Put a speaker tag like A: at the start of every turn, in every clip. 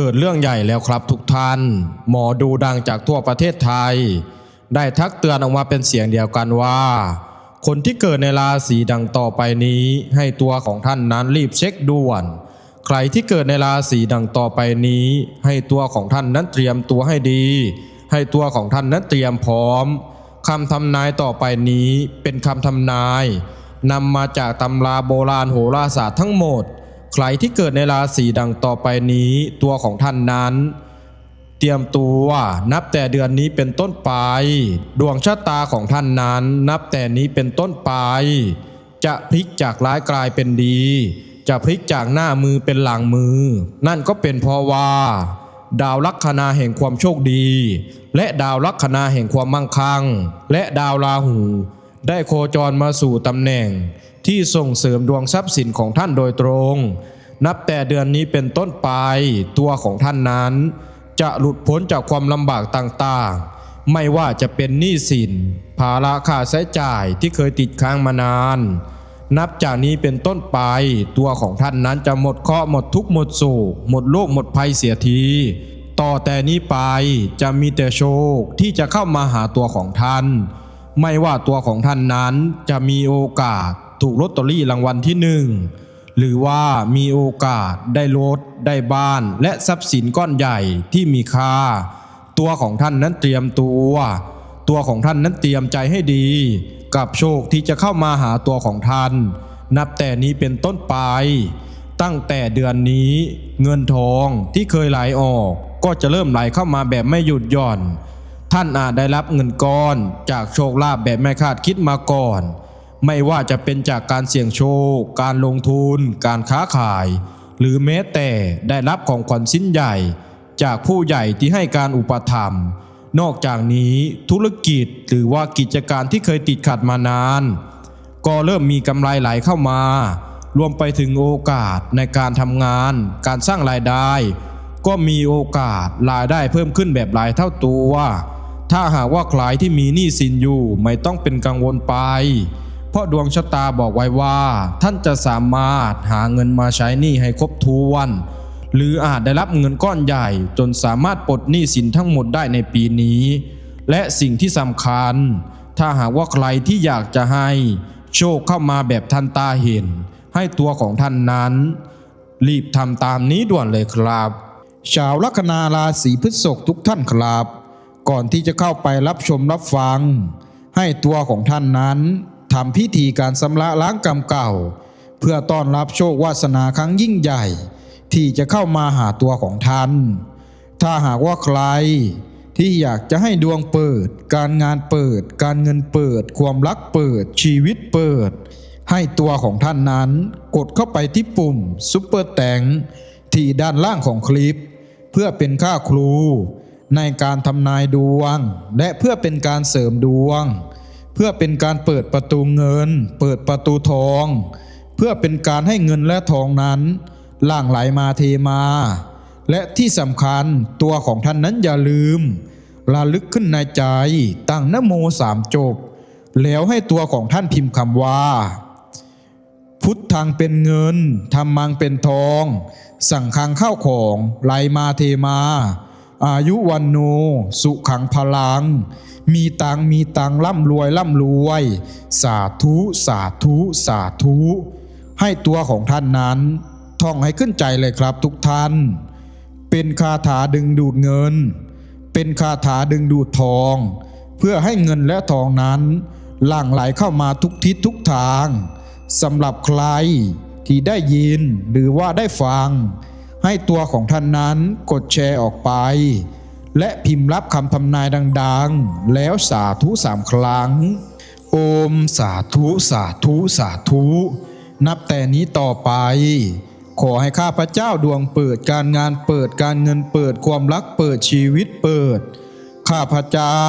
A: เกิดเรื่องใหญ่แล้วครับทุกท่าน หมอดูดังจากทั่วประเทศไทย ได้ทักเตือนออกมาเป็นเสียงเดียวกันว่า คนที่เกิดในราศีดังต่อไปนี้ ให้ตัวของท่านนั้นรีบเช็คด่วน ใครที่เกิดในราศีดังต่อไปนี้ ให้ตัวของท่านนั้นเตรียมตัวให้ดี ให้ตัวของท่านนั้นเตรียมพร้อมคำทำนายต่อไปนี้เป็นคำทำนายนำมาจากตำราโบราณโหราศาสตร์ทั้งหมด ใครที่เกิดในราศีดังต่อไปนี้ตัวของท่านนั้น เตรียมตัวนับแต่เดือนนี้เป็นต้นไป ดวงชะตาของท่านนั้น นับแต่นี้เป็นต้นไป จะพลิกจากร้ายกลายเป็นดี จะพลิกจากหน้ามือเป็นหลังมือ นั่นก็เป็นเพราะว่า ดาวลัคนาแห่งความโชคดี และดาวลัคนาแห่งความมั่งคั่ง และดาวราหู ได้โคจรมาสู่ตำแหน่ง ที่ส่งเสริมดวงทรัพย์สินของท่านโดยตรง นับแต่เดือนนี้เป็นต้นไปตัวของท่านนั้น จะหลุดพ้นจากความลำบากต่างๆ ไม่ว่าจะเป็นหนี้สิน ภาระค่าใช้จ่ายที่เคยติดค้างมานาน นับจากนี้เป็นต้นไป ตัวของท่านนั้นจะหมดเคราะห์หมดทุกข์หมดโศกหมดโรคหมดภัยเสียทีต่อแต่นี้ไปจะมีแต่โชคที่จะเข้ามาหาตัวของท่าน ไม่ว่าตัวของท่านนั้นจะมีโอกาสถูกลอตเตอรี่รางวัลที่หนึ่งหรือว่ามีโอกาสได้รถได้บ้าน และทรัพย์สินก้อนใหญ่ที่มีค่า ตัวของท่านนั้นเตรียมตัว ตัวของท่านนั้นเตรียมใจให้ดี กับโชคที่จะเข้ามาหาตัวของท่าน นับแต่นี้เป็นต้นไป ตั้งแต่เดือนนี้เงินทองที่เคยไหลออก ก็จะเริ่มไหลเข้ามาแบบไม่หยุดหย่อน ท่านอาจได้รับเงินก้อนจากโชคลาภแบบไม่คาดคิดมาก่อน ไม่ว่าจะเป็นจากการเสี่ยงโชค การลงทุน การค้าขาย หรือแม้แต่ได้รับของขวัญชิ้นใหญ่ จากผู้ใหญ่ที่ให้การอุปถัมภ์นอกจากนี้ธุรกิจหรือว่ากิจการที่เคยติดขัดมานาน ก็เริ่มมีกำไรไหลเข้ามา รวมไปถึงโอกาสในการทำงาน การสร้างรายได้ ก็มีโอกาสรายได้เพิ่มขึ้นแบบหลายเท่าตัว ถ้าหากว่าใครที่มีหนี้สินอยู่ไม่ต้องเป็นกังวลไป เพราะดวงชะตาบอกไว้ว่า ท่านจะสามารถหาเงินมาใช้หนี้ให้ครบถ้วน หรืออาจได้รับเงินก้อนใหญ่ จนสามารถปลดหนี้สินทั้งหมดได้ในปีนี้ และสิ่งที่สำคัญ ถ้าหากว่าใครที่อยากจะให้โชคเข้ามาแบบทันตาเห็น ให้ตัวของท่านนั้น รีบทำตามนี้ด่วนเลยครับ ชาวลัคนาราศีพฤษภทุกท่านครับ ก่อนที่จะเข้าไปรับชมรับฟัง ให้ตัวของท่านนั้นทำพิธีการสำระล้างกรรมเก่า เพื่อต้อนรับโชควาสนาครั้งยิ่งใหญ่ ที่จะเข้ามาหาตัวของท่าน ถ้าหากว่าใคร ที่อยากจะให้ดวงเปิด การงานเปิด การเงินเปิด ความรักเปิด ชีวิตเปิด ให้ตัวของท่านนั้น กดเข้าไปที่ปุ่มซุปเปอร์แตงที่ด้านล่างของคลิป เพื่อเป็นค่าครู ในการทำนายดวง และเพื่อเป็นการเสริมดวง เพื่อเป็นการเปิดประตูเงิน เปิดประตูทอง เพื่อเป็นการให้เงินและทองนั้นหลั่งไหลมาเทมา และที่สำคัญตัวของท่านนั้นอย่าลืมระลึกขึ้นในใจตั้งนโมสามจบ แล้วให้ตัวของท่านพิมพ์คำว่า พุทธังเป็นเงินธรรมังเป็นทอง สั่งคังเข้าของไหลมาเทมา อายุวันโนสุขังพลัง มีตังมีตังร่ำรวยร่ำรวย สาธุสาธุสาธุ ให้ตัวของท่านนั้น ท่องให้ขึ้นใจเลยครับทุกท่าน เป็นคาถาดึงดูดเงิน เป็นคาถาดึงดูดทอง เพื่อให้เงินและทองนั้น หลั่งไหลเข้ามาทุกทิศทุกทางสำหรับใครที่ได้ยินหรือว่าได้ฟัง ให้ตัวของท่านนั้นกดแชร์ออกไป และพิมพ์รับคำทำนายดังๆ แล้วสาธุสามครั้ง โอมสาธุสาธุสาธุ นับแต่นี้ต่อไป ขอให้ข้าพเจ้าดวงเปิดการงานเปิดการเงินเปิดความรักเปิดชีวิตเปิด ข้าพเจ้า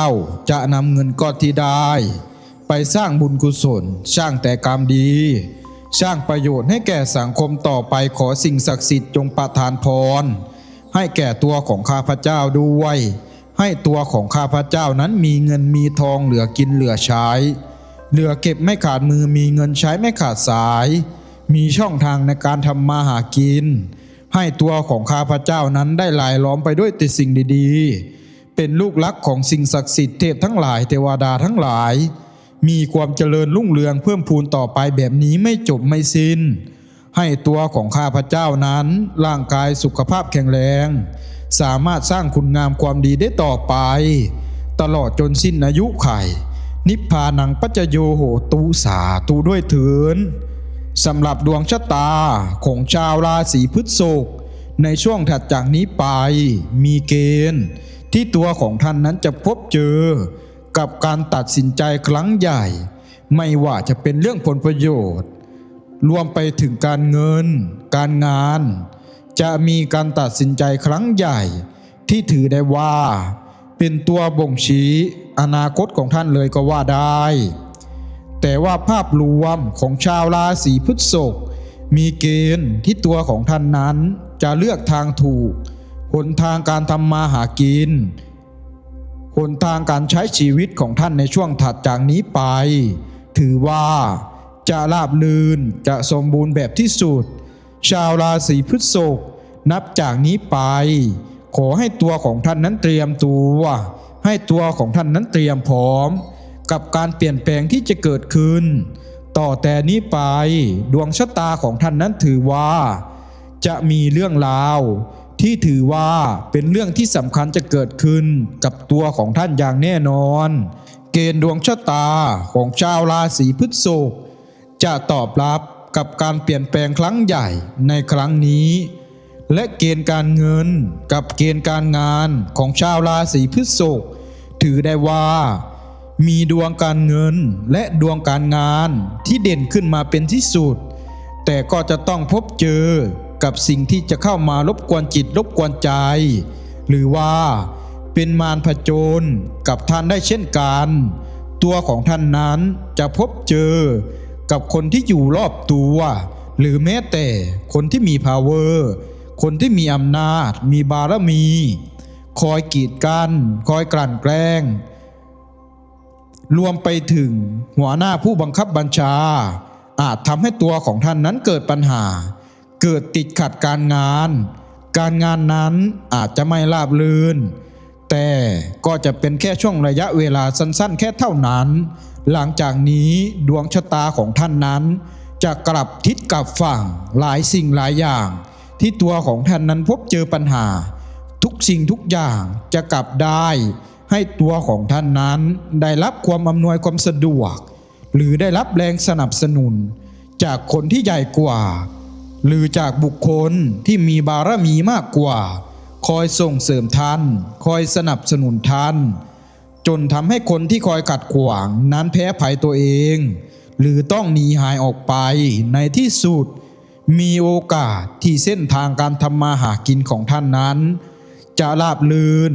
A: จะนำเงินก้อนที่ได้ ไปสร้างบุญกุศลสร้างแต่กรรมดี สร้างประโยชน์ให้แก่สังคมต่อไปขอสิ่งศักดิ์สิทธิ์จงประทานพร ให้แก่ตัวของข้าพเจ้าด้วย ให้ตัวของข้าพเจ้านั้นมีเงินมีทองเหลือกินเหลือใช้ เหลือเก็บไม่ขาดมือมีเงินใช้ไม่ขาดสาย มีช่องทางในการทำมาหากิน
B: ให้ตัวของข้าพเจ้านั้นได้หลายล้อมไปด้วยต่สิ่งดีๆ เป็นลูกรักของสิ่งศักดิ์สิทธิ์เทพทั้งหลายเทวดาทั้งหลาย มีความเจริญรุ่งเรืองเพิ่มพูนต่อไปแบบนี้ไม่จบไม่สิน้น ให้ตัวของข้าพเจ้านั้น ร่างกายสุขภาพแข็งแรง สามารถสร้างคุณงามความดีได้ต่อไป ตลอดจนสิ้นอายุไข นิพพานังปัจจโยโหตุสาตุด้วยเถินสำหรับดวงชะตาของชาวราศีพฤษภในช่วงถัดจากนี้ไป มีเกณฑ์ ที่ตัวของท่านนั้นจะพบเจอ กับการตัดสินใจครั้งใหญ่ ไม่ว่าจะเป็นเรื่องผลประโยชน์ รวมไปถึงการเงิน การงาน จะมีการตัดสินใจครั้งใหญ่ ที่ถือได้ว่า เป็นตัวบ่งชี้อนาคตของท่านเลยก็ว่าได้ แต่ว่าภาพรวมของชาวราศีพฤษภมีเกณฑ์ที่ตัวของท่านนั้นจะเลือกทางถูก หนทางการทำมาหากิน นทางการใช้ชีวิตของท่านในช่วงถัดจากนี้ไป ถือว่าจะราบลื่นจะสมบูรณ์แบบที่สุด ชาวราศีพฤษภนับจากนี้ไป ขอให้ตัวของท่านนั้นเตรียมตัว ให้ตัวของท่านนั้นเตรียมพร้อม กับการเปลี่ยนแปลงที่จะเกิดขึ้น ต่อแต่นี้ไปดวงชะตาของท่านนั้นถือว่า จะมีเรื่องราว ที่ถือว่าเป็นเรื่องที่สำคัญจะเกิดขึ้นกับตัวของท่านอย่างแน่นอน เกณฑ์ดวงชะตาของชาวราศีพฤษภจะตอบรับกับการเปลี่ยนแปลงครั้งใหญ่ในครั้งนี้ และเกณฑ์การเงินกับเกณฑ์การงานของชาวราศีพฤษภถือได้ว่า มีดวงการเงินและดวงการงานที่เด่นขึ้นมาเป็นที่สุด แต่ก็จะต้องพบเจอ กับสิ่งที่จะเข้ามารบกวนจิตรบกวนใจ หรือว่าเป็นมารผจญกับท่านได้เช่นกัน ตัวของท่านนั้นจะพบเจอกับคนที่อยู่รอบตัว หรือแม้แต่คนที่มี power คนที่มีอำนาจ มีบารมี คอยกีดกัน คอยกลั่นแกล้ง รวมไปถึงหัวหน้าผู้บังคับบัญชา อาจทำให้ตัวของท่านนั้นเกิดปัญหา เกิดติดขัดการงาน การงานนั้นอาจจะไม่ราบรื่น แต่ก็จะเป็นแค่ช่วงระยะเวลาสั้นๆ แค่เท่านั้น หลังจากนี้ดวงชะตาของท่านนั้น จะกลับทิศกลับฝั่งหลายสิ่งหลายอย่าง ที่ตัวของท่านนั้นพบเจอปัญหา ทุกสิ่งทุกอย่างจะกลับได้ ให้ตัวของท่านนั้นได้รับความอำนวยความสะดวก หรือได้รับแรงสนับสนุน จากคนที่ใหญ่กว่า หรือจากบุคคลที่มีบารมีมากกว่า คอยส่งเสริมท่าน คอยสนับสนุนท่าน จนทำให้คนที่คอยขัดขวางนั้นแพ้ภัยตัวเอง หรือต้องหนีหายออกไปในที่สุด มีโอกาสที่เส้นทางการทำมาหากินของท่านนั้น จะราบลื่น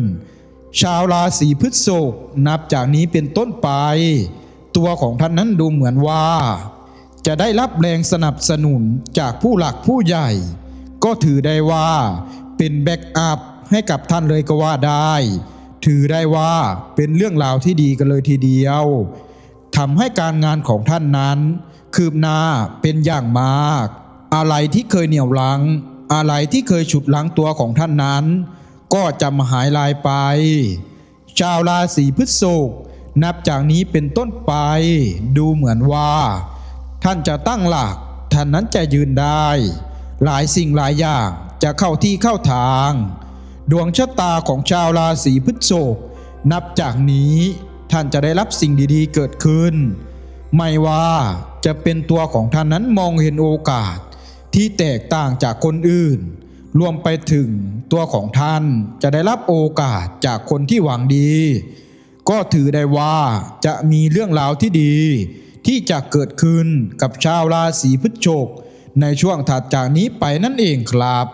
B: ชาวราศีพฤษภนับจากนี้เป็นต้นไป ตัวของท่านนั้นดูเหมือนว่า จะได้รับแรงสนับสนุนจากผู้หลักผู้ใหญ่ ก็ถือได้ว่าเป็นแบ็กอัพให้กับท่านเลยก็ว่าได้ ถือได้ว่าเป็นเรื่องราวที่ดีกันเลยทีเดียวทำให้การงานของท่านนั้น คืบหน้าเป็นอย่างมาก อะไรที่เคยเหนี่ยวลัง อะไรที่เคยฉุดลังตัวของท่านนั้น ก็จะมาหายลายไป ชาวราศีพฤษภนับจากนี้เป็นต้นไป ดูเหมือนว่า ท่านจะตั้งหลักท่านนั้นจะยืนได้ หลายสิ่งหลายอย่างจะเข้าที่เข้าทาง ดวงชะตาของชาวราศีพฤษภนับจากนี้ท่านจะได้รับสิ่งดีๆเกิดขึ้น ไม่ว่าจะเป็นตัวของท่านนั้นมองเห็นโอกาส ที่แตกต่างจากคนอื่น รวมไปถึงตัวของท่านจะได้รับโอกาสจากคนที่หวังดี ก็ถือได้ว่าจะมีเรื่องราวที่ดี ที่จะเกิดขึ้นกับชาวราศีพฤษภในช่วงถัดจากนี้ไปนั่นเองครับ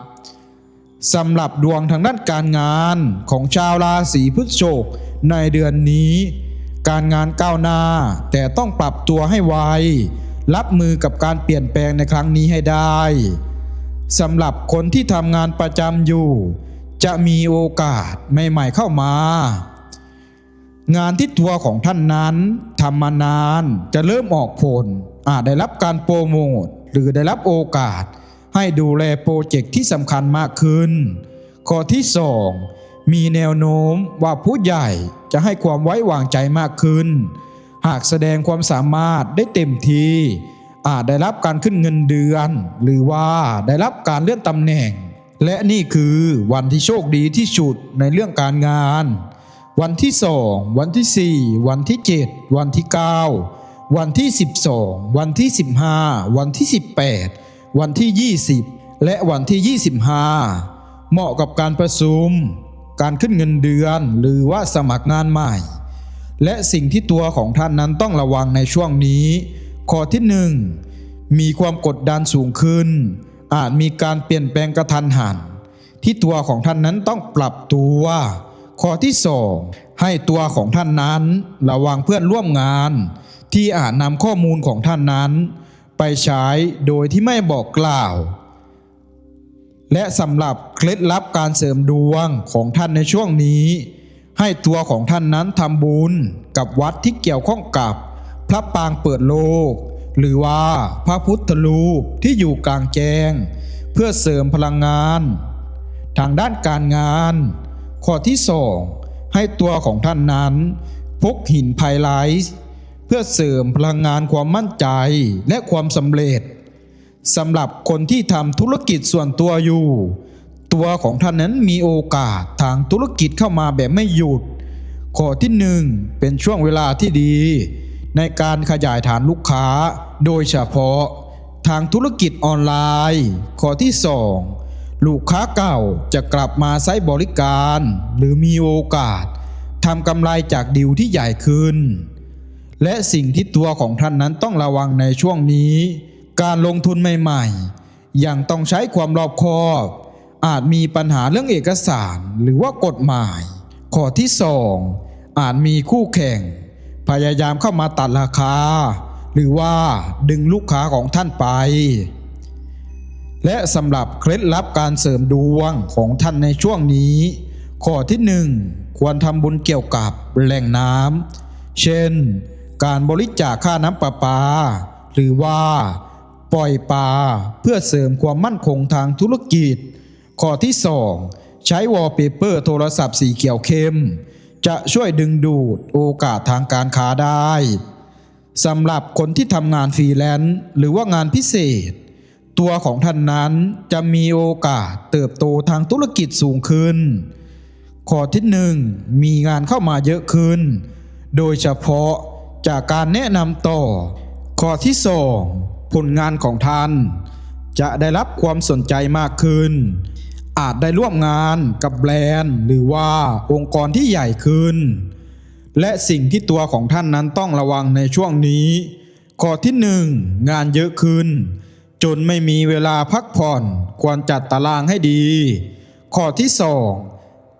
B: สำหรับดวงทางด้านการงานของชาวราศีพฤษภในเดือนนี้ การงานก้าวหน้าแต่ต้องปรับตัวให้ไวรับมือกับการเปลี่ยนแปลงในครั้งนี้ให้ได้สำหรับคนที่ทำงานประจำอยู่ จะมีโอกาสใหม่ๆเข้ามา งานที่ตัวของท่านนั้น ทำมานานจะเริ่มออกผลอาจได้รับการโปรโมทหรือได้รับโอกาส ให้ดูแลโปรเจกต์ที่สำคัญมากขึ้น ข้อที่ 2 มีแนวโน้มว่าผู้ใหญ่จะให้ความไว้วางใจมากขึ้น หากแสดงความสามารถได้เต็มที่ อาจได้รับการขึ้นเงินเดือน หรือว่าได้รับการเลื่อนตำแหน่ง และนี่คือวันที่โชคดีที่สุดในเรื่องการงาน วันที่2วันที่4วันที่7วันที่9วันที่12วันที่15วันที่18วันที่20และวันที่25เหมาะกับการประชุม การขึ้นเงินเดือนหรือว่าสมัครงานใหม่ และสิ่งที่ตัวของท่านนั้นต้องระวังในช่วงนี้ ข้อที่หนึ่งมีความกดดันสูงขึ้น อาจมีการเปลี่ยนแปลงกระทันหัน ที่ตัวของท่านนั้นต้องปรับตัว ข้อที่สองให้ตัวของท่านนั้นระวังเพื่อนร่วมงาน ที่อาจนำข้อมูลของท่านนั้น ไปใช้โดยที่ไม่บอกกล่าว และสำหรับเคล็ดลับการเสริมดวงของท่านในช่วงนี้ ให้ตัวของท่านนั้นทำบุญกับวัดที่เกี่ยวข้องกับพระปางเปิดโลก หรือว่าพระพุทธรูปที่อยู่กลางแจ้ง เพื่อเสริมพลังงาน ทางด้านการงาน ข้อที่สองให้ตัวของท่านนั้น พกหินไพไลท์เพื่อเสริมพลังงานความมั่นใจและความสำเร็จสำหรับคนที่ทำธุรกิจส่วนตัวอยู่ ตัวของท่านนั้นมีโอกาสทางธุรกิจเข้ามาแบบไม่หยุด ข้อที่หนึ่งเป็นช่วงเวลาที่ดี ในการขยายฐานลูกค้า โดยเฉพาะ ทางธุรกิจออนไลน์ ข้อที่สอง ลูกค้าเก่าจะกลับมาใช้บริการ หรือมีโอกาสทำกำไรจากดีลที่ใหญ่ขึ้น และสิ่งที่ตัวของท่านนั้นต้องระวังในช่วงนี้ การลงทุนใหม่ๆ ยังต้องใช้ความรอบคอบ อาจมีปัญหาเรื่องเอกสารหรือว่ากฎหมาย ข้อที่สองอาจมีคู่แข่ง พยายามเข้ามาตัดราคา หรือว่าดึงลูกค้าของท่านไป และสำหรับเคล็ดลับการเสริมดวงของท่านในช่วงนี้ ข้อที่หนึ่งควรทำบุญเกี่ยวกับแหล่งน้ำเช่น การบริจาคค่าน้ำประปา หรือว่าปล่อยปลาเพื่อเสริมความมั่นคงทางธุรกิจ ข้อที่ 2 ใช้วอลเปเปอร์โทรศัพท์สีเขียวเข้ม จะช่วยดึงดูดโอกาสทางการค้าได้สำหรับคนที่ทำงานฟรีแลนซ์หรือว่างานพิเศษ ตัวของท่านนั้นจะมีโอกาสเติบโตทางธุรกิจสูงขึ้น ข้อที่หนึ่งมีงานเข้ามาเยอะขึ้น โดยเฉพาะจากการแนะนำต่อ ข้อที่สองผลงานของท่าน จะได้รับความสนใจมากขึ้น อาจได้ร่วมงานกับแบรนด์ หรือว่าองค์กรที่ใหญ่ขึ้น และสิ่งที่ตัวของท่านนั้นต้องระวังในช่วงนี้ ข้อที่หนึ่งงานเยอะขึ้น จนไม่มีเวลาพักผ่อนควรจัดตารางให้ดี ข้อที่สอง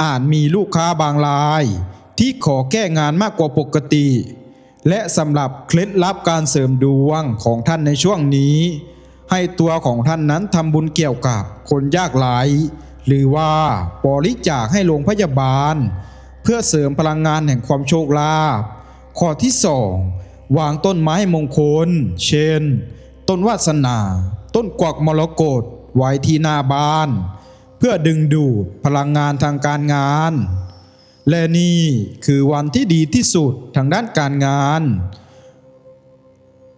B: อาจมีลูกค้าบางราย ที่ขอแก้งานมากกว่าปกติ และสำหรับเคล็ดลับการเสริมดวงของท่านในช่วงนี้ ให้ตัวของท่านนั้นทำบุญเกี่ยวกับคนยากไร้หรือว่าบริจาคให้โรงพยาบาล เพื่อเสริมพลังงานแห่งความโชคลาภข้อที่สองวางต้นไม้มงคล เช่น ต้นวาสนา ต้นกวักมรกตไว้ที่หน้าบ้าน เพื่อดึงดูดพลังงานทางการงาน และนี่คือวันที่ดีที่สุดทางด้านการงาน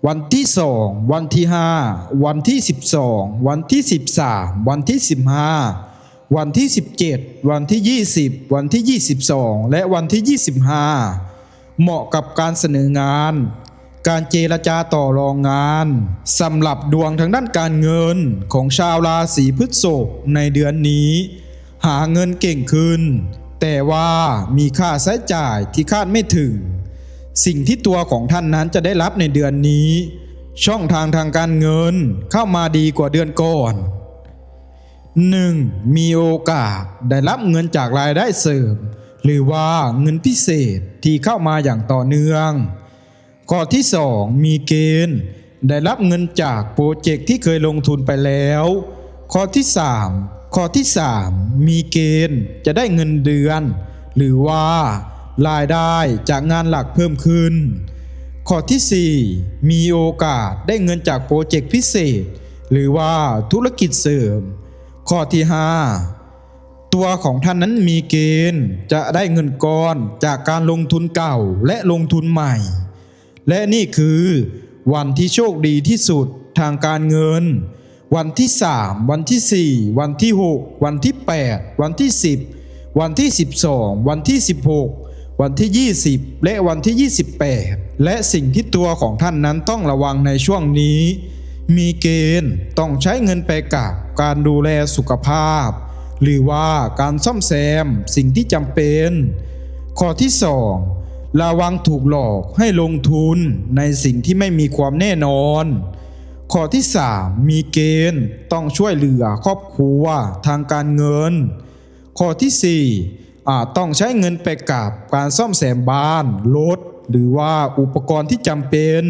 B: วันที่สองวันที่ห้าวันที่สิบสองวันที่สิบสามวันที่สิบห้าวันที่สิบเจ็ดวันที่ยี่สิบวันที่ยี่สิบสองและวันที่ยี่สิบห้าเหมาะกับการเสนองาน การเจรจาต่อรองงานสำหรับดวงทางด้านการเงินของชาวราศีพฤษภในเดือนนี้ หาเงินเก่งขึ้น แต่ว่ามีค่าใช้จ่ายที่คาดไม่ถึง สิ่งที่ตัวของท่านนั้นจะได้รับในเดือนนี้ ช่องทางทางการเงินเข้ามาดีกว่าเดือนก่อน 1. มีโอกาสได้รับเงินจากรายได้เสริม หรือว่าเงินพิเศษที่เข้ามาอย่างต่อเนื่อง ข้อที่2มีเกณฑ์ ได้รับเงินจากโปรเจกต์ที่เคยลงทุนไปแล้ว ข้อที่3ข้อที่3มีเกณฑ์จะได้เงินเดือน หรือว่ารายได้จากงานหลักเพิ่มขึ้น ข้อที่4มีโอกาสได้เงินจากโปรเจกต์พิเศษ หรือว่าธุรกิจเสริม ข้อที่5ตัวของท่านนั้นมีเกณฑ์จะได้เงินก้อนจากการลงทุนเก่าและลงทุนใหม่ และนี่คือวันที่โชคดีที่สุดทางการเงิน วันที่ 3 วันที่ 4 วันที่ 6 วันที่ 8 วันที่ 10 วันที่ 12 วันที่ 16 วันที่ 20 และวันที่ 28 และสิ่งที่ตัวของท่านนั้นต้องระวังในช่วงนี้ มีเกณฑ์ต้องใช้เงินไปกับการดูแลสุขภาพ หรือว่าการซ่อมแซมสิ่งที่จำเป็น ข้อที่ 2 ระวังถูกหลอกให้ลงทุนในสิ่งที่ไม่มีความแน่นอน ข้อที่ 3 มีเกณฑ์ต้องช่วยเหลือครอบครัวทางการเงิน ข้อที่ 4 อาจต้องใช้เงินไปกับการซ่อมแซมบ้านรถหรือว่าอุปกรณ์ที่จำเป็น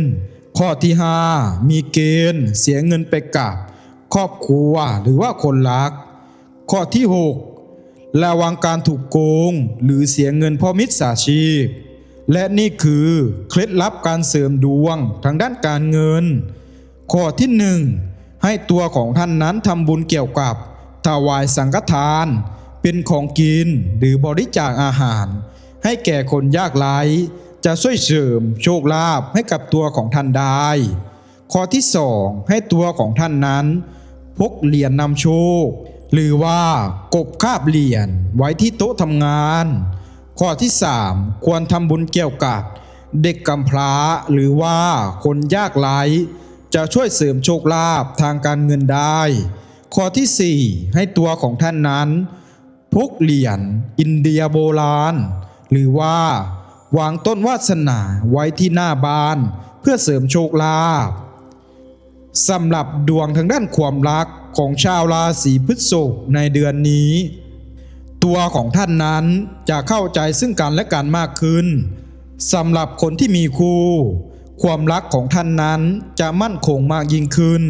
B: ข้อที่ 5 มีเกณฑ์เสียเงินไปกับครอบครัวหรือว่าคนรัก ข้อที่ 6 ระวังการถูกโกง หรือเสียเงินเพราะมิจฉาชีพ และนี่คือเคล็ดลับการเสริมดวงทางด้านการเงิน ข้อที่หนึ่งให้ตัวของท่านนั้นทำบุญเกี่ยวกับถวายสังฆทาน เป็นของกินหรือบริจาคอาหาร ให้แก่คนยากไร้จะช่วยเสริมโชคลาภให้กับตัวของท่านได้ ข้อที่สองให้ตัวของท่านนั้น พกเหรียญนำโชค หรือว่ากบคาบเหรียญไว้ที่โต๊ะทำงาน ข้อที่ 3 ควรทำบุญเกี่ยวกับเด็กกำพร้าหรือว่าคนยากไร้จะช่วยเสริมโชคลาภทางการเงินได้ ข้อที่ 4 ให้ตัวของท่านนั้น พกเหรียญอินเดียโบราณ หรือว่า วางต้นวาสนาไว้ที่หน้าบ้าน เพื่อเสริมโชคลาภสำหรับดวงทางด้านความรักของชาวราศีพฤษภในเดือนนี้ ตัวของท่านนั้นจะเข้าใจซึ่งกันและกันมากขึ้นสำหรับคนที่มีคู่ความรักของท่านนั้นจะมั่นคงมากยิ่งขึ้น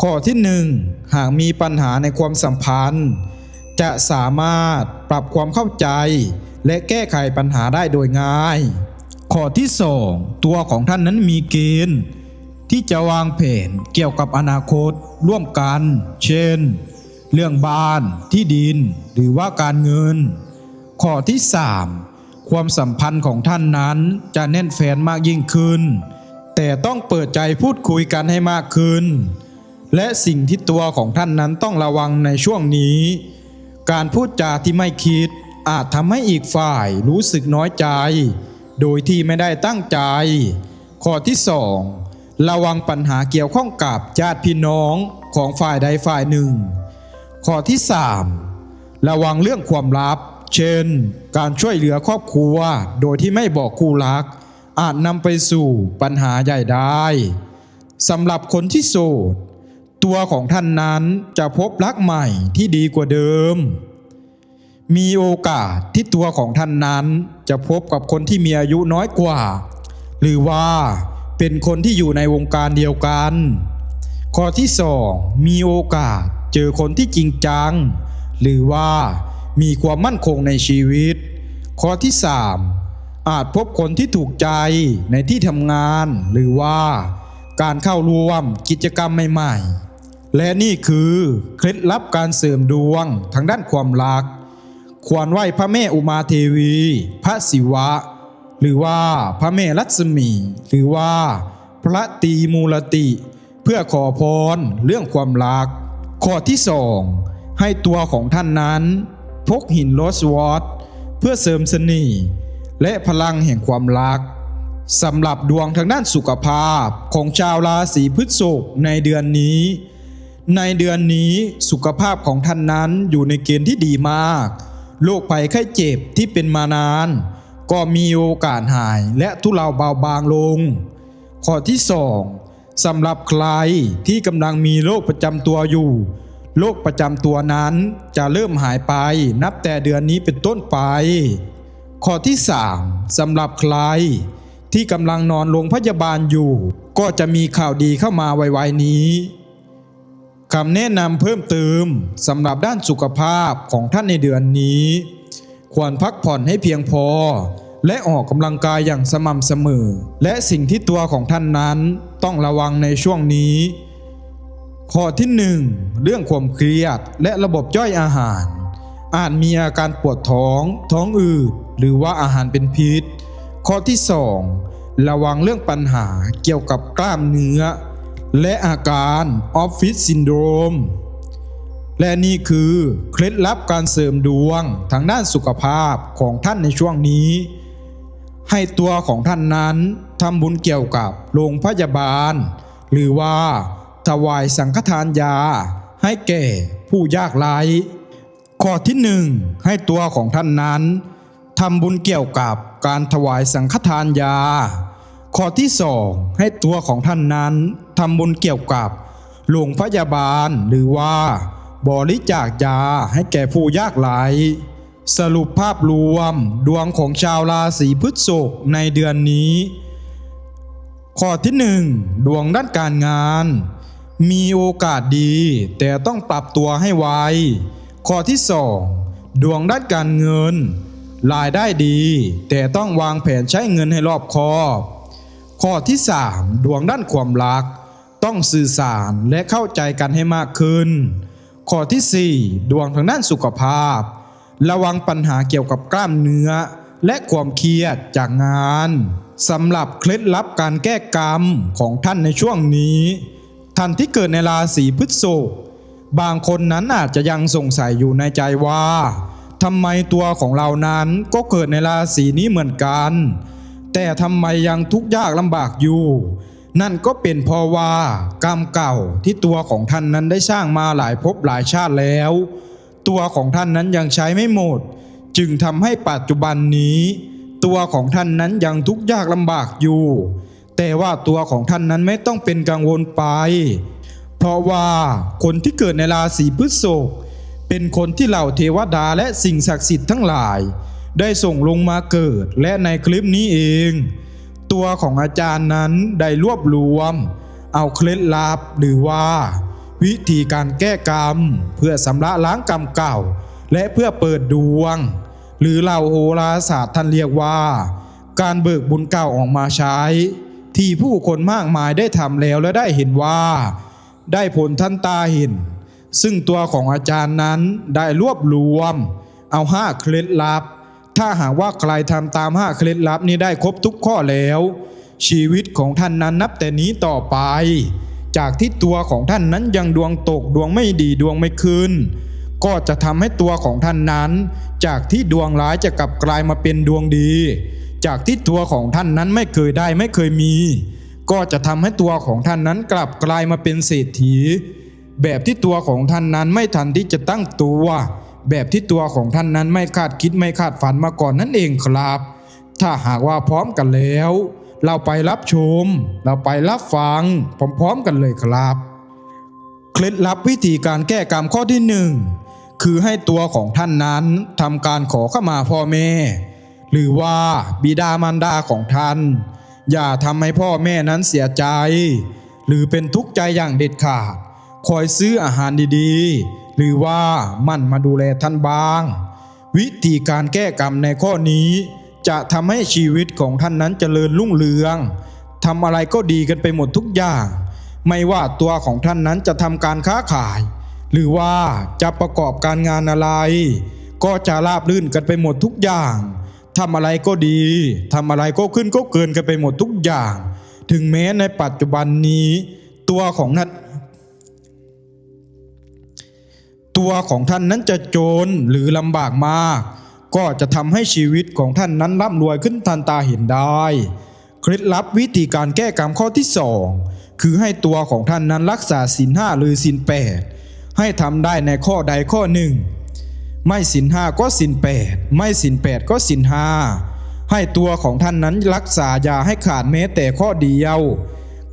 B: ข้อที่หนึ่งหากมีปัญหาในความสัมพันธ์ จะสามารถปรับความเข้าใจ และแก้ไขปัญหาได้โดยง่าย ข้อที่สองตัวของท่านนั้นมีเกณฑ์ที่จะวางแผนเกี่ยวกับอนาคตร่วมกัน เช่น เรื่องบ้านที่ดินหรือว่าการเงิน ข้อที่ 3 ความสัมพันธ์ของท่านนั้นจะแน่นแฟนมากยิ่งขึ้น แต่ต้องเปิดใจพูดคุยกันให้มากขึ้น และสิ่งที่ตัวของท่านนั้นต้องระวังในช่วงนี้ การพูดจาที่ไม่คิดอาจทำให้อีกฝ่ายรู้สึกน้อยใจ โดยที่ไม่ได้ตั้งใจ ข้อที่สองระวังปัญหาเกี่ยวข้องกับญาติพี่น้องของฝ่ายใดฝ่ายหนึ่ง ข้อที่ 3 ระวังเรื่องความลับ เช่น การช่วยเหลือครอบครัว โดยที่ไม่บอกคู่รัก อาจนำไปสู่ปัญหาใหญ่ได้สำหรับคนที่โสด ตัวของท่านนั้นจะพบรักใหม่ที่ดีกว่าเดิม มีโอกาสที่ตัวของท่านนั้นจะพบกับคนที่มีอายุน้อยกว่า หรือว่าเป็นคนที่อยู่ในวงการเดียวกัน ข้อที่สองมีโอกาส เจอคนที่จริงจัง หรือว่ามีความมั่นคงในชีวิต ข้อที่สามอาจพบคนที่ถูกใจในที่ทำงาน หรือว่าการเข้าร่วมกิจกรรมใหม่ๆ และนี่คือเคล็ดลับการเสริมดวงทางด้านความรัก ควรไหว้พระแม่อุมาเทวี พระศิวะ หรือว่าพระแม่ลักษมี หรือว่าพระตีมูลติ เพื่อขอพรเรื่องความรัก ข้อที่สองให้ตัวของท่านนั้น พกหินโรสวอตเพื่อเสริมเสน่ห์และพลังแห่งความรักสำหรับดวงทางด้านสุขภาพของชาวราศีพฤษภในเดือนนี้ ในเดือนนี้สุขภาพของท่านนั้นอยู่ในเกณฑ์ที่ดีมากโรคภัยไข้เจ็บที่เป็นมานาน ก็มีโอกาสหายและทุเลาเบาบางลง ข้อที่สอง สำหรับใครที่กำลังมีโรคประจำตัวอยู่ โรคประจำตัวนั้นจะเริ่มหายไปนับแต่เดือนนี้เป็นต้นไป ข้อที่สามสำหรับใครที่กำลังนอนโรงพยาบาลอยู่ ก็จะมีข่าวดีเข้ามาไวๆนี้คำแนะนำเพิ่มเติมสำหรับด้านสุขภาพของท่านในเดือนนี้ ควรพักผ่อนให้เพียงพอ และออกกำลังกายอย่างสม่ำเสมอ และสิ่งที่ตัวของท่านนั้นต้องระวังในช่วงนี้ ข้อที่หนึ่งเรื่องความเครียดและระบบย่อยอาหาร อาจมีอาการปวดท้อง ท้องอืด หรือว่าอาหารเป็นพิษ ข้อที่สองระวังเรื่องปัญหาเกี่ยวกับกล้ามเนื้อ และอาการออฟฟิศซินโดรมและนี่คือเคล็ดลับการเสริมดวงทางด้านสุขภาพของท่านในช่วงนี้ ให้ตัวของท่านนั้นทำบุญเกี่ยวกับโรงพยาบาล หรือว่า ถวายสังฆทานยา ให้แก่ผู้ยากไร้ข้อที่หนึ่งให้ตัวของท่านนั้นทำบุญเกี่ยวกับการถวายสังฆทานยา ข้อที่สองให้ตัวของท่านนั้นทำบุญเกี่ยวกับโรงพยาบาลหรือว่า บริจาคยาให้แก่ผู้ยากไร้ สรุปภาพรวมดวงของชาวราศีพฤษภในเดือนนี้ ข้อที่หนึ่งดวงด้านการงาน มีโอกาสดี แต่ต้องปรับตัวให้ไวข้อที่สองดวงด้านการเงิน รายได้ดี แต่ต้องวางแผนใช้เงินให้รอบคอบ ข้อที่สามดวงด้านความรัก ต้องสื่อสารและเข้าใจกันให้มากขึ้น ข้อที่สี่ดวงทางด้านสุขภาพ ระวังปัญหาเกี่ยวกับกล้ามเนื้อ และความเครียดจากงานสำหรับเคล็ดลับการแก้กรรมของท่านในช่วงนี้ ท่านที่เกิดในราศีพฤษภบางคนนั้นอาจจะยังสงสัยอยู่ในใจว่าทำไมตัวของเรานั้นก็เกิดในราศีนี้เหมือนกัน แต่ทำไมยังทุกข์ยากลำบากอยู่ นั่นก็เป็นเพราะว่ากรรมเก่าที่ตัวของท่านนั้นได้สร้างมาหลายภพหลายชาติแล้ว ตัวของท่านนั้นยังใช้ไม่หมด จึงทำให้ปัจจุบันนี้ ตัวของท่านนั้นยังทุกข์ยากลำบากอยู่ แต่ว่าตัวของท่านนั้นไม่ต้องเป็นกังวลไป เพราะว่าคนที่เกิดในราศีพฤษภเป็นคนที่เหล่าเทวดาและสิ่งศักดิ์สิทธิ์ทั้งหลาย ได้ส่งลงมาเกิดและในคลิปนี้เอง ตัวของอาจารย์นั้นได้รวบรวม เอาเคล็ดลับหรือว่า วิธีการแก้กรรม เพื่อสำระล้างกรรมเก่า และเพื่อเปิดดวง หรือเหล่าโหราศาสตร์ท่านเรียกว่า การเบิกบุญเก่าออกมาใช้ ที่ผู้คนมากมายได้ทำแล้วและได้เห็นว่า ได้ผลท่านตาเห็น ซึ่งตัวของอาจารย์นั้นได้รวบรวม เอาห้าเคล็ดลับ ถ้าหากว่าใครทำตามห้าเคล็ดลับนี้ได้ครบทุกข้อแล้ว ชีวิตของท่านนั้นนับแต่นี้ต่อไป จากที่ตัวของท่านนั้นยังดวงตกดวงไม่ดีดวงไม่ขึ้นก็จะทำให้ตัวของท่านนั้น จากที่ดวงร้ายจะกลับกลายมาเป็นดวงดี จากที่ตัวของท่านนั้นไม่เคยได้ไม่เคยมี ก็จะทำให้ตัวของท่านนั้นกลับกลายมาเป็นเศรษฐี แบบที่ตัวของท่านนั้นไม่ทันที่จะตั้งตัว แบบที่ตัวของท่านนั้นไม่คาดคิดไม่คาดฝันมาก่อนนั่นเองครับ ถ้าหากว่าพร้อมกันแล้ว เราไปรับชม เราไปรับฟังพร้อมๆกันเลยครับ เคล็ดลับวิธีการแก้กรรมข้อที่หนึ่งคือให้ตัวของท่านนั้นทำการขอเข้ามาพ่อแม่ หรือว่าบิดามารดาของท่าน อย่าทำให้พ่อแม่นั้นเสียใจ หรือเป็นทุกข์ใจอย่างเด็ดขาด คอยซื้ออาหารดีๆ หรือว่ามั่นมาดูแลท่านบ้าง วิธีการแก้กรรมในข้อนี้ จะทำให้ชีวิตของท่านนั้นเจริญรุ่งเรืองทำอะไรก็ดีกันไปหมดทุกอย่าง ไม่ว่าตัวของท่านนั้นจะทำการค้าขาย หรือว่าจะประกอบการงานอะไร ก็จะราบรื่นกันไปหมดทุกอย่างทำอะไรก็ดีทำอะไรก็ขึ้นก็เกินกันไปหมดทุกอย่าง ถึงแม้ในปัจจุบันนี้ ตัวของท่านตัวของท่านนั้นจะจนหรือลำบากมาก ก็จะทำให้ชีวิตของท่านนั้นร่ำรวยขึ้นทันตาเห็นได้ เคล็ดลับวิธีการแก้กรรมข้อที่สองคือให้ตัวของท่านนั้นรักษาศีลห้าหรือศีลแปดให้ทำได้ในข้อใดข้อหนึ่ง ไม่ศีลห้าก็ศีลแปดไม่ศีลแปดก็ศีลห้าให้ตัวของท่านนั้นรักษาอย่าให้ขาดแม้แต่ข้อเดียว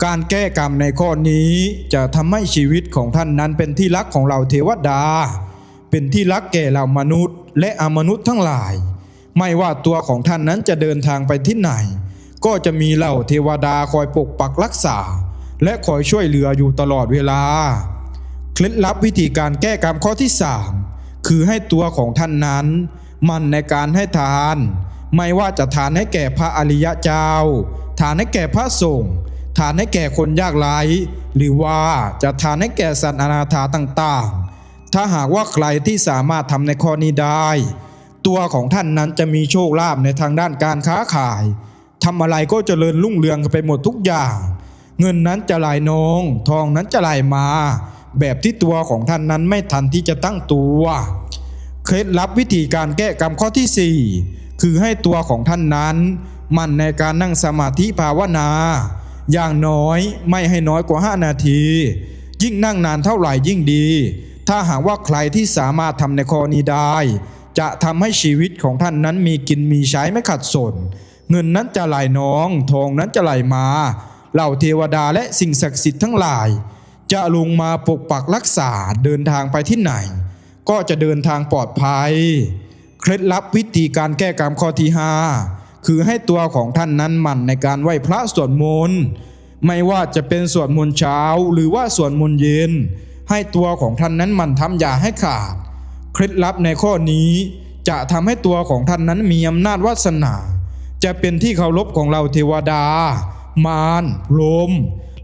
B: การแก้กรรมในข้อนี้จะทำให้ชีวิตของท่านนั้นเป็นที่รักของเราเทวดา เป็นที่รักแก่เรามนุษย์ และอมนุษย์ทั้งหลาย ไม่ว่าตัวของท่านนั้นจะเดินทางไปที่ไหน ก็จะมีเหล่าเทวดาคอยปกปักรักษา และคอยช่วยเหลืออยู่ตลอดเวลา เคล็ดลับวิธีการแก้กรรมข้อที่3คือให้ตัวของท่านนั้น มันในการให้ทาน ไม่ว่าจะทานให้แก่พระอริยะเจ้า ทานให้แก่พระสงฆ์ทานให้แก่คนยากไร้หรือว่าจะทานให้แก่สัตว์อนาถาต่างๆ ถ้าหากว่าใครที่สามารถทำในข้อนี้ได้ ตัวของท่านนั้นจะมีโชคลาภในทางด้านการค้าขายทำอะไรก็เจริญรุ่งเรืองไปหมดทุกอย่าง เงินนั้นจะไหลนอง ทองนั้นจะไหลมา แบบที่ตัวของท่านนั้นไม่ทันที่จะตั้งตัว เคล็ดลับวิธีการแก้กรรมข้อที่ 4 คือให้ตัวของท่านนั้น มั่นในการนั่งสมาธิภาวนา อย่างน้อยไม่ให้น้อยกว่า 5 นาที ยิ่งนั่งนานเท่าไหร่ยิ่งดี ถ้าหากว่าใครที่สามารถทำในข้อนี้ได้ จะทำให้ชีวิตของท่านนั้นมีกินมีใช้ไม่ขัดสน เงินนั้นจะไหลน้อง ทองนั้นจะไหลมา เหล่าเทวดาและสิ่งศักดิ์สิทธิ์ทั้งหลาย จะลงมาปกปักรักษาเดินทางไปที่ไหน ก็จะเดินทางปลอดภัย เคล็ดลับวิธีการแก้กรรมข้อที่5คือให้ตัวของท่านนั้นหมั่นในการไหว้พระสวดมนต์ไม่ว่าจะเป็นสวดมนต์เช้าหรือว่าสวดมนต์เย็น ให้ตัวของท่านนั้นมันทำอย่าให้ขาด เคล็ดลับในข้อนี้จะทำให้ตัวของท่านนั้นมีอำนาจวาสนา จะเป็นที่เคารพของเราเทวดา มารพรหม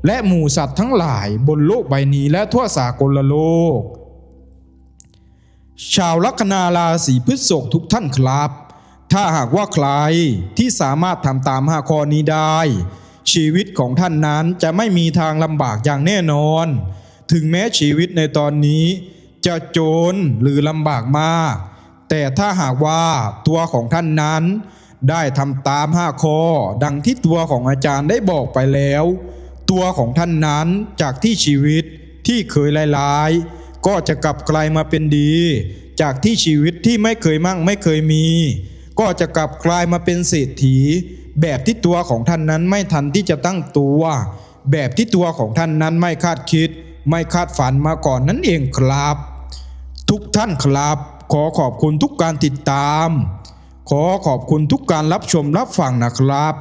B: และหมู่สัตว์ทั้งหลายบนโลกใบนี้และทั่วสากลโลก ชาวลัคนาราศีพฤษภทุกท่านครับ ถ้าหากว่าใครที่สามารถทำตามห้าข้อนี้ได้ ชีวิตของท่านนั้นจะไม่มีทางลำบากอย่างแน่นอน ถึงแม้ชีวิตในตอนนี้ จะโจรหรือลำบากมาก แต่ถ้าหากว่าตัวของท่านนั้น ได้ทำตามห้าข้อ ดังที่ตัวของอาจารย์ได้บอกไปแล้ว ตัวของท่านนั้นจากที่ชีวิตที่เคยลายๆก็จะกลับกลายมาเป็นดี จากที่ชีวิตที่ไม่เคยมั่งไม่เคยมี ก็จะกลับกลายมาเป็นเศรษฐี แบบที่ตัวของท่านนั้นไม่ทันที่จะตั้งตัว แบบที่ตัวของท่านนั้นไม่คาดคิด ไม่คาดฝันมาก่อนนั่นเองครับ ทุกท่านครับ ขอขอบคุณทุกการติดตาม ขอขอบคุณทุกการรับชมรับฟังนะครับ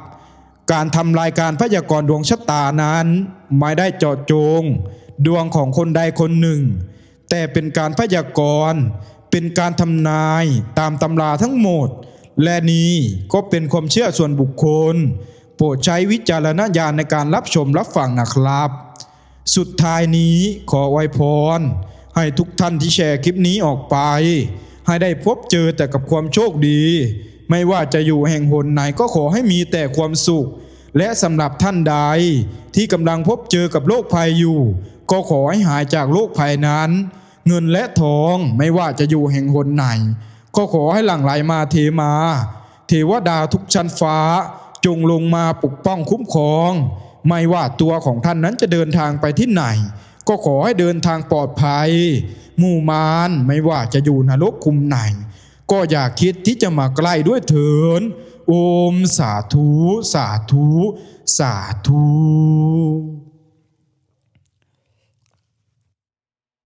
B: การทำรายการพยากรณ์ดวงชะตานั้น ไม่ได้เจาะจง ดวงของคนใดคนหนึ่ง แต่เป็นการพยากรณ์เป็นการทำนายตามตำราทั้งหมด และนี้ก็เป็นความเชื่อส่วนบุคคล โปรดใช้วิจารณญาณในการรับชมรับฟังนะครับ สุดท้ายนี้ขอไวยพร ให้ทุกท่านที่แชร์คลิปนี้ออกไป ให้ได้พบเจอแต่กับความโชคดี ไม่ว่าจะอยู่แห่งหนไหนก็ขอให้มีแต่ความสุข และสำหรับท่านใด ที่กำลังพบเจอกับโรคภัยอยู่ ก็ขอให้หายจากโรคภัยนั้น เงินและทองไม่ว่าจะอยู่แห่งหนไหน ก็ขอให้หลั่งไหลมาเทมา เทวดาทุกชั้นฟ้า จงลงมาปกป้องคุ้มครอง ไม่ว่าตัวของท่านนั้นจะเดินทางไปที่ไหน ก็ขอให้เดินทางปลอดภัยหมู่มารไม่ว่าจะอยู่นรกคุมไหน ก็อย่าคิดที่จะมาใกล้ด้วยเถินโอมสาธุ สาธุ สาธุ